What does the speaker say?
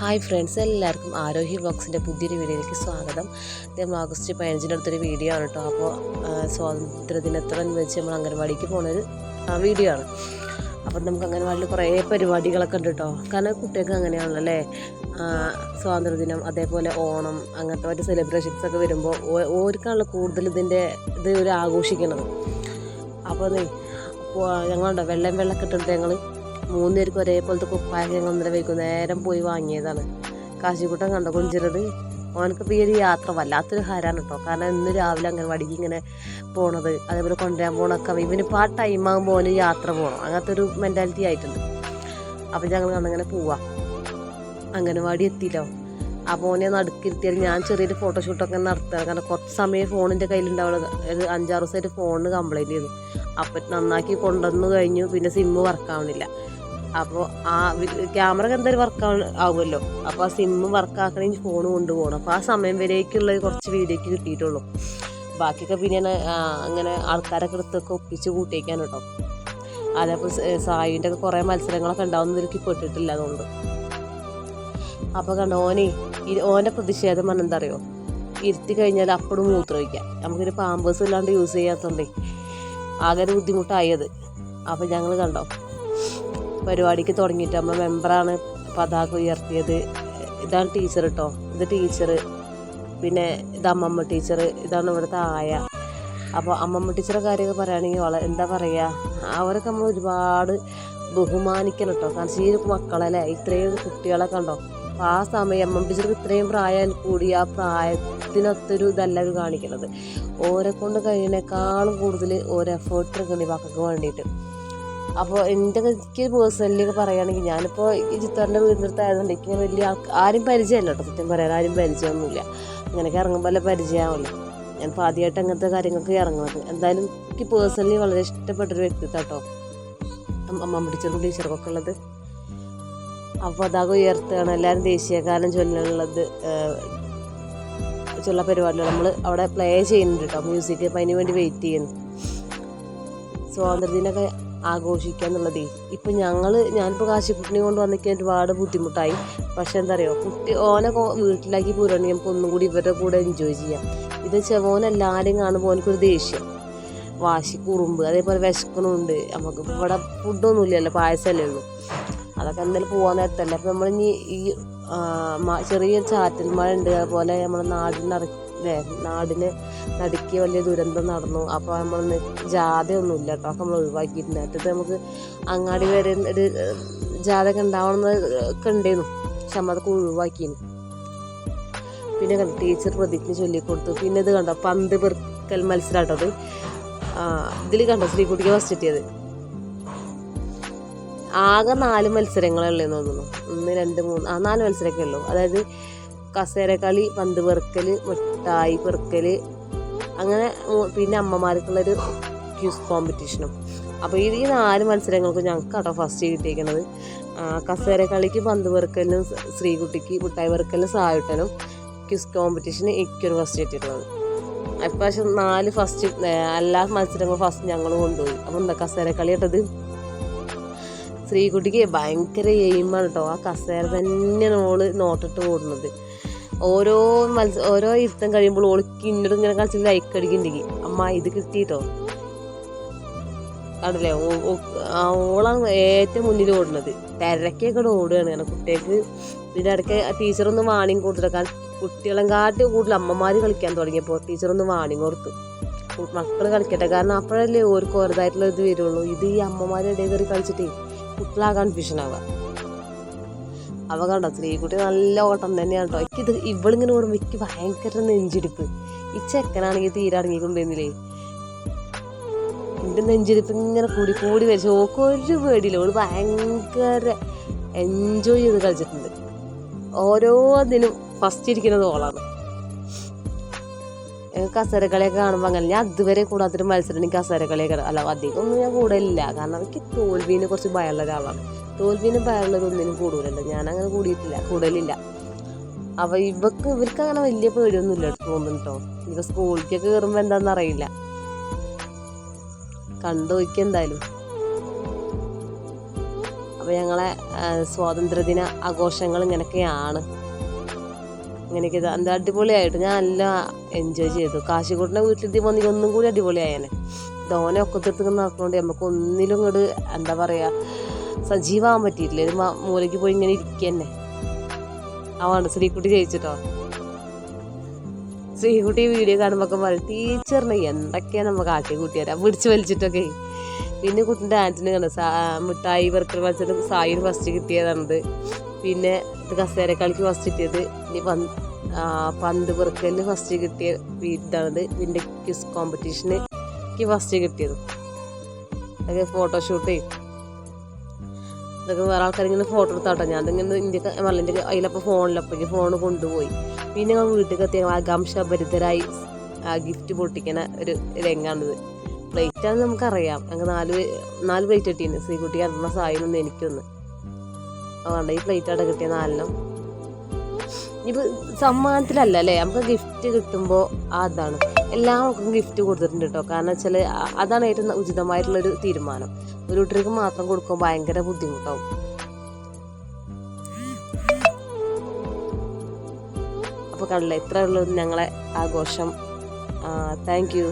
Hi friends എല്ലാവർക്കും ആരോഹി വ്ളോഗ്സിന്റെ പുതിയൊരു വീഡിയോയിലേക്ക് സ്വാഗതം. നമ്മൾ ആഗസ്റ്റ് പതിനഞ്ചിന്റെ അടുത്തൊരു വീഡിയോ ആണ് കേട്ടോ. അപ്പോൾ സ്വാതന്ത്ര്യ ദിനത്തോടനുബന്ധിച്ച് വെച്ച് നമ്മൾ അംഗൻവാടിക്ക് ആ, വീഡിയോ ആണ്. അപ്പം നമുക്ക് അംഗൻവാടിയിൽ കുറേ പരിപാടികളൊക്കെ ഉണ്ട് കേട്ടോ. കാരണം കുട്ടികൾക്ക് അങ്ങനെയാണല്ലോ അല്ലേ? സ്വാതന്ത്ര്യദിനം അതേപോലെ ഓണം അങ്ങനത്തെ മറ്റു സെലിബ്രേഷൻസ് ഒക്കെ വരുമ്പോൾ ഓർക്കാണല്ലോ കൂടുതൽ ഇതിന്റെ ഇത് ഒരു ആഘോഷിക്കുന്നത്. അപ്പോൾ ഞങ്ങളുണ്ടോ? വെള്ളം വെള്ളമൊക്കെ ഇട്ടിട്ട് ഞങ്ങൾ മൂന്ന് പേർക്ക് ഒരേപോലത്തെ കുപ്പായം ഞങ്ങൾ ഇന്നലെ വൈകുന്നേരം പോയി വാങ്ങിയതാണ്. കാശിക്കുട്ടൻ കണ്ട കൊഞ്ചിറത് ഓനക്ക് ഈ ഒരു യാത്ര വല്ലാത്തൊരു ഹരാണ് കേട്ടോ കാരണം ഇന്ന് രാവിലെ അംഗൻവാടിക്ക് ഇങ്ങനെ പോണത് അതേപോലെ കൊണ്ടുവരാൻ പോണൊക്കെ ഇവനിപ്പോൾ ആ ടൈം ആകുമ്പോൾ ഓന് യാത്ര പോകണം അങ്ങനത്തെ ഒരു മെന്റാലിറ്റി ആയിട്ടുണ്ട്. അപ്പം ഞങ്ങൾ കണ്ടങ്ങനെ പോവാം. അംഗനവാടി എത്തിയില്ലോ അപ്പോൾ ഓനെ നടുക്കിരുത്തിയാൽ ഞാൻ ചെറിയൊരു ഫോട്ടോഷൂട്ടൊക്കെ നടത്തുക. കാരണം കുറച്ച് സമയം ഫോണിന്റെ കയ്യിലുണ്ടാവുള്ളത് ഒരു അഞ്ചാറ് ദിവസമായിട്ട് ഫോണിന് കംപ്ലൈന്റ് ചെയ്തു. അപ്പം നന്നാക്കി കൊണ്ടുവന്നു കഴിഞ്ഞു. പിന്നെ സിമ്മ് വർക്കാവണില്ല അപ്പോൾ ആ ക്യാമറ എന്തായാലും വർക്ക് ആവുമല്ലോ. അപ്പോൾ ആ സിമ്മ് വർക്കാക്കണമെങ്കിൽ ഫോൺ കൊണ്ടുപോകണം. അപ്പോൾ ആ സമയം വരേക്കുള്ള കുറച്ച് വീഡിയോക്ക് കിട്ടിയിട്ടുള്ളൂ. ബാക്കിയൊക്കെ പിന്നെ അങ്ങനെ ആൾക്കാരൊക്കെ എടുത്തൊക്കെ ഒപ്പിച്ച് കൂട്ടിയേക്കാൻ കേട്ടോ അതേപോലെ സായിന്റെ ഒക്കെ കുറേ മത്സരങ്ങളൊക്കെ ഉണ്ടാവുന്ന എനിക്ക് പെട്ടിട്ടില്ല അതുകൊണ്ട്. അപ്പോൾ കണ്ട ഓനെ ഓന്റെ പ്രതിഷേധം പറഞ്ഞ എന്താ അറിയോ ഇരുത്തി കഴിഞ്ഞാൽ അപ്പോഴും മൂത്രമൊഴിക്കാം. നമുക്കൊരു പാമ്പേഴ്സ് ഇല്ലാണ്ട് യൂസ് ചെയ്യാത്തതുകൊണ്ടേ ആകെ ഒരു ബുദ്ധിമുട്ടായത് അപ്പോൾ ഞങ്ങൾ കണ്ടോ പരിപാടിക്ക് തുടങ്ങിയിട്ട് നമ്മൾ മെമ്പറാണ് പതാക ഉയർത്തിയത്. ഇതാണ് ടീച്ചർ കേട്ടോ ഇത് ടീച്ചർ പിന്നെ ഇത് അമ്മമ്മ ടീച്ചർ ഇതാണ് ഇവിടുത്തെ ആയ അപ്പോൾ അമ്മമ്മ ടീച്ചറെ കാര്യമൊക്കെ പറയുകയാണെങ്കിൽ വളരെ എന്താ പറയുക അവരൊക്കെ നമ്മൾ ഒരുപാട് ബഹുമാനിക്കണം കേട്ടോ കാരണം ഈ മക്കളല്ലേ ഇത്രയും കുട്ടികളെ കണ്ടോ അപ്പോൾ ആ സമയം അമ്മമ്മ ടീച്ചർക്ക് ഇത്രയും പ്രായം കൂടി ആ പ്രായത്തിനൊത്തൊരു ഇതല്ല അവർ കാണിക്കുന്നത് ഓരെ കൊണ്ട് കഴിയുന്നേക്കാളും കൂടുതൽ ഓരോ എഫേർട്ട് എടുക്കണം ഈ മക്കൾക്ക് വേണ്ടിയിട്ട്. അപ്പോൾ എന്റെ എനിക്ക് പേഴ്സണലി ഒക്കെ പറയുകയാണെങ്കിൽ ഞാനിപ്പോൾ ഈ ചിത്രന്റെ വീടിനടുത്ത് ആയതുകൊണ്ട് എനിക്ക് വലിയ ആരും പരിചയമല്ല കേട്ടോ സത്യം പറയാൻ ആരും പരിചയമൊന്നുമില്ല. ഇങ്ങനെയൊക്കെ ഇറങ്ങുമ്പോൾ അല്ലേ പരിചയമാവുമല്ലോ ഞാനിപ്പോൾ ആദ്യമായിട്ട് അങ്ങനത്തെ കാര്യങ്ങൾക്ക് ഇറങ്ങുന്നത്. എന്തായാലും എനിക്ക് പേഴ്സണലി വളരെ ഇഷ്ടപ്പെട്ടൊരു വ്യക്തിത്വം കേട്ടോ. അമ്മ ടീച്ചറും ടീച്ചർക്കൊക്കെ ഉള്ളത്. അപ്പോൾ അതാകെ ഉയർത്തുകയാണ്. എല്ലാവരും ദേശീയഗാനം ചൊല്ലാനുള്ളത് ചൊല്ല പരിപാടികൾ. നമ്മൾ അവിടെ പ്ലേ ചെയ്യുന്നുണ്ട് കേട്ടോ. മ്യൂസിക് അപ്പം അതിന് വേണ്ടി വെയിറ്റ് ചെയ്യുന്നു. സ്വാതന്ത്ര്യദിനമൊക്കെ ആഘോഷിക്കുക എന്നുള്ളതേ ഇപ്പം ഞങ്ങൾ ഞാനിപ്പോൾ കാശിക്കുട്ടിനെ കൊണ്ട് വന്നിരിക്കാൻ ഒരുപാട് ബുദ്ധിമുട്ടായി. പക്ഷെ എന്താ പറയുക കുട്ടി ഓനെ വീട്ടിലാക്കി പോരുകയാണെങ്കിൽ നമുക്ക് ഒന്നും കൂടി ഇവരുടെ കൂടെ എൻജോയ് ചെയ്യാം. ഇത് ചെവോൻ കാണുമ്പോൾ ഓനക്കൊരു ദേഷ്യം. വാശി കുറുമ്പ് അതേപോലെ വിശക്കണമുണ്ട് നമുക്ക് ഇവിടെ ഫുഡൊന്നും ഇല്ലല്ലോ പായസമല്ലേ ഉള്ളൂ. അതൊക്കെ എന്തായാലും പോകാൻ നേരത്തല്ലേ. അപ്പം നമ്മളിനി ഈ ചെറിയ ചാറ്റൽ മഴ ഉണ്ട്. അതുപോലെ നമ്മുടെ നാടിനറി അല്ലേ നാടിന് നടുക്കിയ വലിയ ദുരന്തം നടന്നു. അപ്പോൾ നമ്മൾ ജാഥയൊന്നും ഇല്ല കേട്ടോ. നമ്മൾ ഒഴിവാക്കിയിട്ടുണ്ട് അടുത്തത് നമുക്ക് അങ്ങാടി വരെ ഒരു ഏഹ്, ജാഥ ഒക്കെ ഉണ്ടാവണമെന്ന് ഒക്കെ ഉണ്ടായിരുന്നു പക്ഷെ നമ്മൾ അതൊക്കെ ഒഴിവാക്കിയിരുന്നു പിന്നെ കണ്ടു ടീച്ചർ പ്രതിജ്ഞ ചൊല്ലിക്കൊടുത്തു പിന്നെ ഇത് കണ്ടോ പന്ത് പെറുക്കൽ മത്സരം കേട്ടോ അത് ഇതിൽ കണ്ടോ ശ്രീകുട്ടിക്ക് ഫസ്റ്റ് കിട്ടിയത്. ആകെ നാല് മത്സരങ്ങളല്ലേ തോന്നുന്നു. ഒന്ന് രണ്ട് മൂന്ന് ആ നാല് മത്സരമൊക്കെ ഉള്ളൂ. അതായത് കസേരക്കളി പന്ത് പെറുക്കൽ മിഠായി പെറുക്കൽ അങ്ങനെ പിന്നെ അമ്മമാർക്കുള്ളൊരു ക്യൂസ് കോമ്പറ്റീഷനും. അപ്പോൾ ഈ നാല് മത്സരങ്ങൾക്കും ഞങ്ങൾക്ക് കേട്ടോ ഫസ്റ്റ് കിട്ടിയിരിക്കുന്നത് കസേരക്കളിക്ക് പന്ത് പെറുക്കലിനും സ്ത്രീകുട്ടിക്ക് മിഠായി പെറുക്കലിനും സായുട്ടനും ക്യൂസ് കോമ്പറ്റീഷന് എനിക്കൊരു ഫസ്റ്റ് കിട്ടിയിട്ടുള്ളത്. പക്ഷെ നാല് ഫസ്റ്റ് എല്ലാ മത്സരങ്ങളും ഫസ്റ്റ് ഞങ്ങൾ കൊണ്ടുപോയി. അപ്പം എന്താ കസേരക്കളി ഇട്ടത് സ്ത്രീകുട്ടിക്ക് ഭയങ്കര എയിമാണ് കേട്ടോ ആ കസേര തന്നെയാണ് ഓൾ നോട്ടിട്ട് ഓടുന്നത്. ഓരോ മത്സ ഓരോ ഇരുത്തം കഴിയുമ്പോൾ ഓൾക്ക് ഇന്നോട് ഇങ്ങനെ കളിച്ച് ലൈക്ക് അമ്മ ഇത് കിട്ടിയിട്ടോ ആണല്ലേ? ഓളാണ് ഏറ്റവും മുന്നിൽ ഓടുന്നത്. തിരക്കൊക്കെ ഓടുകയാണ് കാരണം കുട്ടികൾക്ക് ഇതിന്റെ ഇടയ്ക്ക് ടീച്ചറൊന്ന് വാണിങ് കൊടുത്തിട്ട് കാരണം കുട്ടികളെ കാട്ടി കൂടുതൽ അമ്മമാർ കളിക്കാൻ തുടങ്ങിയപ്പോൾ ടീച്ചറൊന്ന് വാണിങ് കൊടുത്തു. മക്കൾ കളിക്കട്ടെ. കാരണം അപ്പോഴല്ലേ ഓർക്ക് ഓരതായിട്ടുള്ള ഇത് വരുള്ളൂ. ഇത് ഈ അമ്മമാരുടെ ഇടയിൽ കയറി കളിച്ചിട്ടേ കുട്ടികളാ കൺഫ്യൂഷൻ അവ കണ്ടോ? സ്ത്രീകുട്ടി നല്ല ഓട്ടം തന്നെയാണ് കേട്ടോ. എനിക്കിത് ഇവളിങ്ങനെ ഓടുമ്പോൾ എനിക്ക് ഭയങ്കര നെഞ്ചിടിപ്പ്. ഈ ചെക്കനാണെങ്കിൽ തീരെ അടങ്ങിക്കൊണ്ടിരുന്നില്ലേ? എന്റെ നെഞ്ചിടിപ്പ് ഇങ്ങനെ കൂടി കൂടി വരിച്ച് ഓക്ക് ഒരു പേടിയില്ല. ഓൾ ഭയങ്കര എൻജോയ് ചെയ്ത് കളിച്ചിട്ടുണ്ട്. ഓരോ ഇതിനും ഫസ്റ്റ് ഇരിക്കുന്നത് ഓളാണ്. കസരക്കളിയൊക്കെ കാണുമ്പോൾ അങ്ങനെ. ഞാൻ അതുവരെ കൂടാത്തൊരു മത്സരം എനിക്ക് കസരക്കളിയൊക്കെ അല്ല അധികം ഒന്നും ഞാൻ കൂടലില്ല. കാരണം എനിക്ക് തോൽവിനെ കുറച്ച് ഭയമുള്ള ഒരാളാണ്. തോൽവിന് കൂടുതലല്ലോ ഞാൻ അങ്ങനെ കൂടിയിട്ടില്ല കൂടലില്ല. അവ ഇവക്ക് ഇവർക്ക് അങ്ങനെ വലിയ പേടിയൊന്നും ഇല്ല കേട്ടോ ഇവ സ്കൂളിലേക്കൊക്കെ കയറുമ്പോൾ എന്താണെന്ന് അറിയില്ല. കണ്ടു നോക്കി എന്തായാലും. അപ്പം അപ്പോൾ ഞങ്ങളെ സ്വാതന്ത്ര്യദിന ആഘോഷങ്ങൾ ഇങ്ങനെയൊക്കെയാണ്. ഇങ്ങനെയൊക്കെ എന്താ അടിപൊളിയായിട്ട്. ഞാൻ നല്ല എൻജോയ് ചെയ്തു. കാശിക്കോട്ടിന്റെ വീട്ടിലെത്തി വന്നിട്ട് ഒന്നും കൂടി അടിപൊളിയായേനെ. ധോനെ ഒക്കെ തീർത്ത് നടക്കുന്നതുകൊണ്ട് നമുക്ക് ഒന്നിലും ഇങ്ങോട്ട് എന്താ പറയുക സജീവമാകാൻ പറ്റിയിട്ടില്ല. ഒരു മൂലയ്ക്ക് പോയി ഇങ്ങനെ ഇരിക്കുക തന്നെ അവാണ് ശ്രീക്കുട്ടി ജയിച്ചിട്ടോ? ശ്രീകുട്ടി വീഡിയോ കാണുമ്പോൾ പറയും ടീച്ചറിന് എന്തൊക്കെയാണ് നമ്മ കാട്ടി കൂട്ടിയാരാ പിടിച്ച് വലിച്ചിട്ടൊക്കെ. പിന്നെ കുട്ടിന്റെ ഡാൻസിന് കണ്ടു. മിഠായി വർക്കർ മത്സരം സായിന് ഫസ്റ്റ് കിട്ടിയതാണത്. പിന്നെ കസേര കളിക്ക് ഫസ്റ്റ് കിട്ടിയത്. ഇനി പന്ത് പന്ത് പെറുക്കലിന് ഫസ്റ്റ് കിട്ടിയ ഇതാണത്. ഇതിന്റെ ക്വിസ് കോമ്പറ്റീഷന് ഫസ്റ്റ് കിട്ടിയത്. അതൊക്കെ ഫോട്ടോഷൂട്ട് ഇതൊക്കെ വേറെ ആൾക്കാർ ഇങ്ങനെ ഫോട്ടോ എടുത്താട്ടോ. ഞാൻ അതിങ്ങനെ ഇന്ത്യ മല്ലിന്റെ അതിലപ്പോൾ ഫോണിലപ്പോൾ ഫോൺ കൊണ്ടുപോയി. പിന്നെ ഞങ്ങൾ വീട്ടിൽ എത്തിയ ആകാംക്ഷഭരിതരായി ആ ഗിഫ്റ്റ് പൊട്ടിക്കണ ഒരു രംഗാണിത്. പ്ലേറ്റ് ആണെന്ന് നമുക്കറിയാം. ഞങ്ങൾക്ക് നാല് നാല് പ്ലേറ്റ് കിട്ടിയിരുന്നു ശ്രീകുട്ടി അമ്മ സായിനൊന്ന് എനിക്കൊന്ന്. അതുകൊണ്ട് ഈ പ്ലേറ്റ് അവിടെ കിട്ടിയ നാലെണ്ണം. ഇനിയിപ്പോൾ സമ്മാനത്തിലല്ല അല്ലേ? നമുക്ക് ഗിഫ്റ്റ് കിട്ടുമ്പോൾ അതാണ് എല്ലാവർക്കും ഗിഫ്റ്റ് കൊടുത്തിട്ടുണ്ട് കേട്ടോ. കാരണം വെച്ചാൽ അതാണ് ഏറ്റവും ഉചിതമായിട്ടുള്ളൊരു തീരുമാനം. ഒരു കുട്ടിക്ക് മാത്രം കൊടുക്കുമ്പോൾ ഭയങ്കര ബുദ്ധിമുട്ടാവും. അപ്പോൾ കണ്ടില്ല ഇത്രയുള്ള ഞങ്ങളെ ആഘോഷം. Thank you